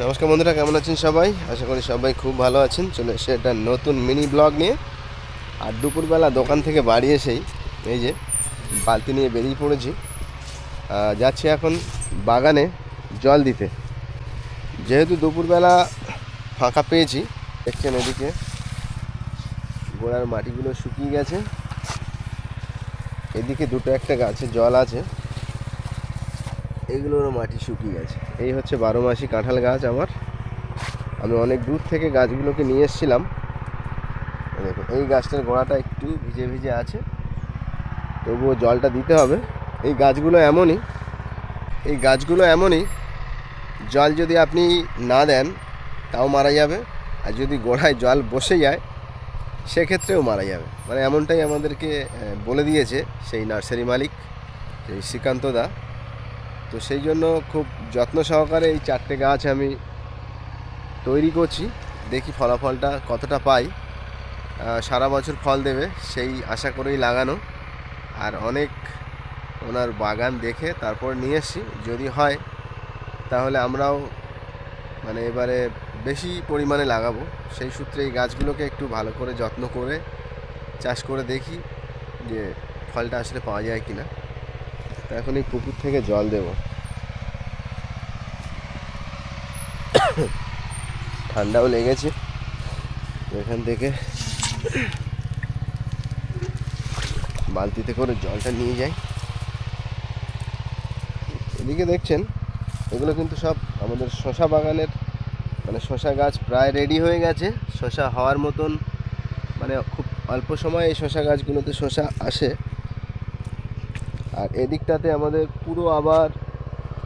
নমস্কার বন্ধুরা, কেমন আছেন সবাই? আশা করি সবাই খুব ভালো আছেন। চলে এসে একটা নতুন মিনি ব্লগ নিয়ে। আর দুপুরবেলা দোকান থেকে বাড়ি এসেই এই যে বালতি নিয়ে বেরিয়ে পড়েছি। যাচ্ছি এখন বাগানে জল দিতে। যেহেতু দুপুরবেলা ফাঁকা পেয়েছি, দেখছেন এদিকে গোড়ার মাটিগুলো শুকিয়ে গেছে। এদিকে দুটো একটা গাছে জল আছে। এগুলোরও মাটি শুকিয়ে গেছে। এই হচ্ছে বারো মাসি কাঁঠাল গাছ আমার। আমি অনেক দূর থেকে গাছগুলোকে নিয়ে এসেছিলাম। দেখুন, এই গাছটার গোড়াটা একটু ভিজে ভিজে আছে। তবুও জলটা দিতে হবে। এই গাছগুলো এমনই, এই গাছগুলো এমনই, জল যদি আপনি না দেন, তাও মারা যাবে। আর যদি গোড়ায় জল বসে যায়, সেক্ষেত্রেও মারা যাবে। মানে এমনটাই আমাদেরকে বলে দিয়েছে সেই নার্সারি মালিক, সেই শ্রীকান্ত দা। তো সেই জন্য খুব যত্ন সহকারে এই চারটে গাছ আমি তৈরি করছি। দেখি ফলাফলটা কতটা পাই। সারা বছর ফল দেবে, সেই আশা করেই লাগানো। আর অনেক ওনার বাগান দেখে তারপর নিয়ে এসছি। যদি হয়, তাহলে আমরাও মানে এবারে বেশি পরিমাণে লাগাবো। সেই সূত্রে এই গাছগুলোকে একটু ভালো করে যত্ন করে, চাষ করে দেখি যে ফলটা আসলে পাওয়া যায় কি না তো এখন এই পুকুর থেকে জল দেব। ঠান্ডাও লেগেছে। এখান থেকে বালতিতে করে জলটা নিয়ে যাই। এদিকে দেখছেন, এগুলো কিন্তু সব আমাদের শশা বাগানের মানে শশা গাছ প্রায় রেডি হয়ে গেছে। শশা হওয়ার মতন মানে খুব অল্প সময়ে এই শশা গাছগুলোতে শশা আসে। আর এদিকটাতে আমাদের পুরো আবার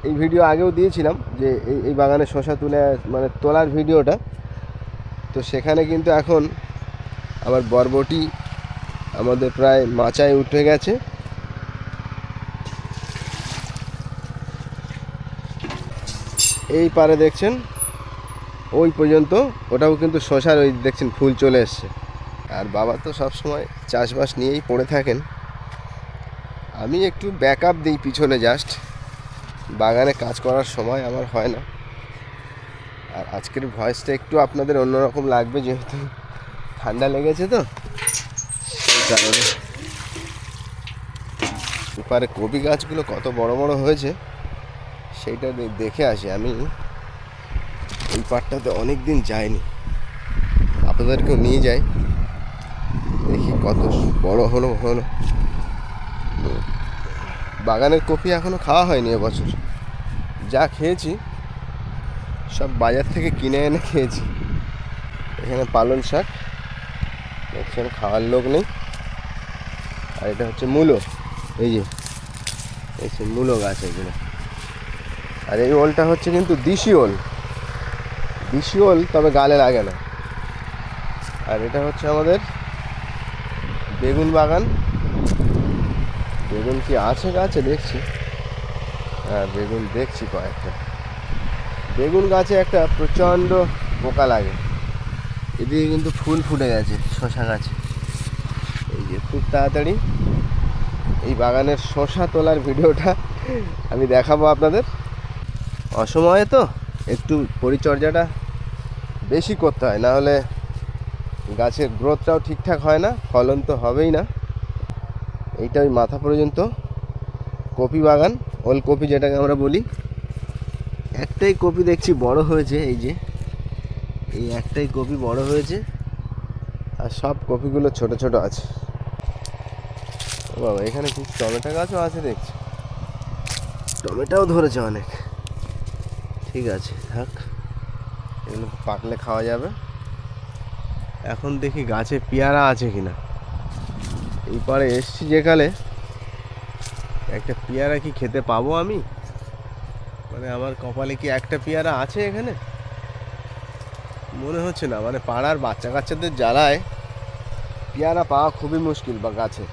এই ভিডিও আগেও দিয়েছিলাম যে এই এই বাগানে শশা তুলে মানে তোলার ভিডিওটা। তো সেখানে কিন্তু এখন আবার বরবটি আমাদের প্রায় মাচায় উঠে গেছে। এই পারে দেখছেন, ওই পর্যন্ত ওটাও কিন্তু শশার ওই দেখছেন ফুল চলে এসছে। আর বাবা তো সব সময় চাষবাস নিয়েই পড়ে থাকেন। আমি একটু ব্যাক আপ দিই পিছনে জাস্ট বাগানে কাজ করার সময় আমার হয় না। আর আজকের ভয়েসটা একটু আপনাদের অন্যরকম লাগবে যেহেতু ঠান্ডা লেগেছে তো। সেই কারণে। কপি গাছগুলো কত বড় বড় হয়েছে সেইটা দেখে আসি। আমি এই পাটটাতে অনেক দিন যাইনি। আপনাদেরকেও নিয়ে যাই। দেখি কত বড় হলো হলো। বাগানের কপি এখনও খাওয়া হয়নি এবছর। যা খেয়েছি, সব বাজার থেকে কিনে এনে খেয়েছি। এখানে পালং শাক, দেখছেন, খাওয়ার লোক নেই। আর এটা হচ্ছে মূলো, এই যে, এই মূলো গাছ এগুলো। আর এই ওলটা হচ্ছে কিন্তু দিশি ওল। দিশি ওল তবে গালে লাগে না। আর এটা হচ্ছে আমাদের বেগুন বাগান। বেগুন কি আছে গাছে? দেখছি। হ্যাঁ বেগুন দেখছি কয়েকটা। বেগুন গাছে একটা প্রচণ্ড পোকা লাগে। এদিকে কিন্তু ফুল ফুটে গেছে শশা গাছে। এই যে খুব তাড়াতাড়ি এই বাগানের শশা তোলার ভিডিওটা আমি দেখাবো আপনাদের। অসময়ে তো একটু পরিচর্যাটা বেশি করতে হয়, না হলে গাছের গ্রোথটাও ঠিকঠাক হয় না, ফলন তো হবেই না। এইটা ওই মাথা পর্যন্ত। কপি বাগান, ওলকপি যেটাকে আমরা বলি। একটাই কপি দেখছি বড় হয়েছে, এই যে। এই একটাই কপি বড় হয়েছে। আর সব কপিগুলো ছোট ছোট আছে। বাবা, এখানে কি টমেটো গাছও আছে দেখছি। টমেটোও ধরেছে অনেক। ঠিক আছে, থাক। এগুলো পাকলে খাওয়া যাবে। এখন দেখি গাছে পেয়ারা আছে কিনা। এই পারে এসছি যেখানে। একটা পেয়ারা কি খেতে পাবো আমি? মানে আমার কপালে কি একটা পেয়ারা আছে এখানে? মনে হচ্ছে না মানে পাড়ার বাচ্চা কাচ্চাদের জ্বালায় পেয়ারা পাওয়া খুবই মুশকিল বা গাছে।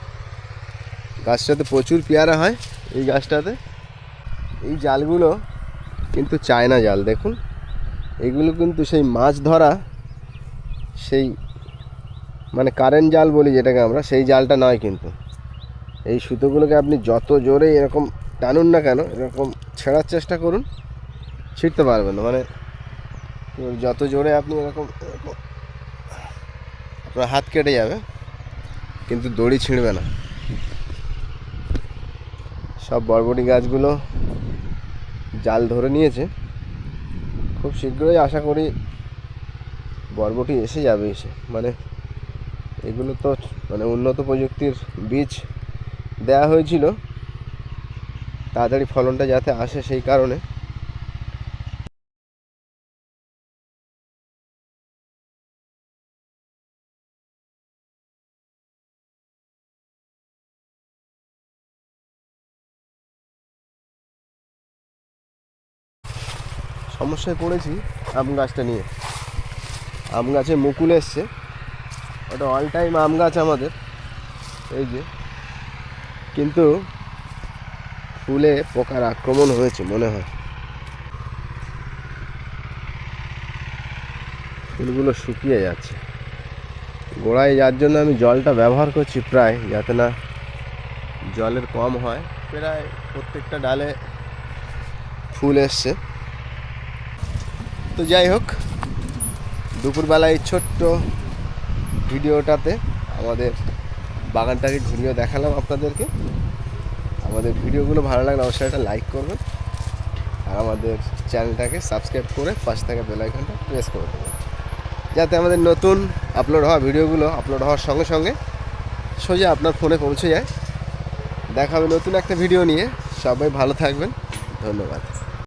গাছটাতে প্রচুর পেয়ারা হয় এই গাছটাতে। এই জালগুলো কিন্তু চায়না জাল, দেখুন। এগুলো কিন্তু সেই মাছ ধরা, সেই মানে কারেন্ট জাল বলি যেটাকে আমরা, সেই জালটা নয় কিন্তু। এই সুতোগুলোকে আপনি যত জোরে এরকম টানুন না কেন, এরকম ছেঁড়ার চেষ্টা করুন, ছিঁড়তে পারবেন না। মানে যত জোরে আপনি এরকম, আপনার হাত কেটে যাবে, কিন্তু দড়ি ছিঁড়বে না। সব বরবটি গাছগুলো জাল ধরে নিয়েছে। খুব শীঘ্রই আশা করি বরবটি এসে যাবে এসে। মানে এগুলো তো মানে উন্নত প্রযুক্তির বীজ দেয়া হয়েছিল। তাড়াতাড়ি ফলনটা যাতে আসে সেই কারণে। সমস্যায় পড়েছি আম গাছটা নিয়ে। আম গাছে মুকুল এসছে। ওটা অল টাইম আম গাছ আমাদের। এই যে। কিন্তু ফুলে পোকার আক্রমণ হয়েছে, মনে হয়। ফুলগুলো শুকিয়ে যাচ্ছে। গোড়ায় যার জন্য আমি জলটা ব্যবহার করছি প্রায়, যাতে না জলের কম হয়। প্রায় প্রত্যেকটা ডালে ফুল এসছে। তো যাই হোক, দুপুরবেলায় ছোট্ট ভিডিওটাতে আমাদের বাগানটাকে ঘুরিয়ে দেখালাম আপনাদেরকে। আমাদের ভিডিওগুলো ভালো লাগলে অবশ্যই একটা লাইক করবেন। আর আমাদের চ্যানেলটাকে সাবস্ক্রাইব করে পাশে থাকা বেল আইকনটা প্রেস করে দেবেন। যাতে আমাদের নতুন আপলোড হওয়া ভিডিওগুলো আপলোড হওয়ার সঙ্গে সঙ্গে সোজা আপনার ফোনে পৌঁছে যায়। দেখা হবে নতুন একটা ভিডিও নিয়ে। সবাই ভালো থাকবেন। ধন্যবাদ।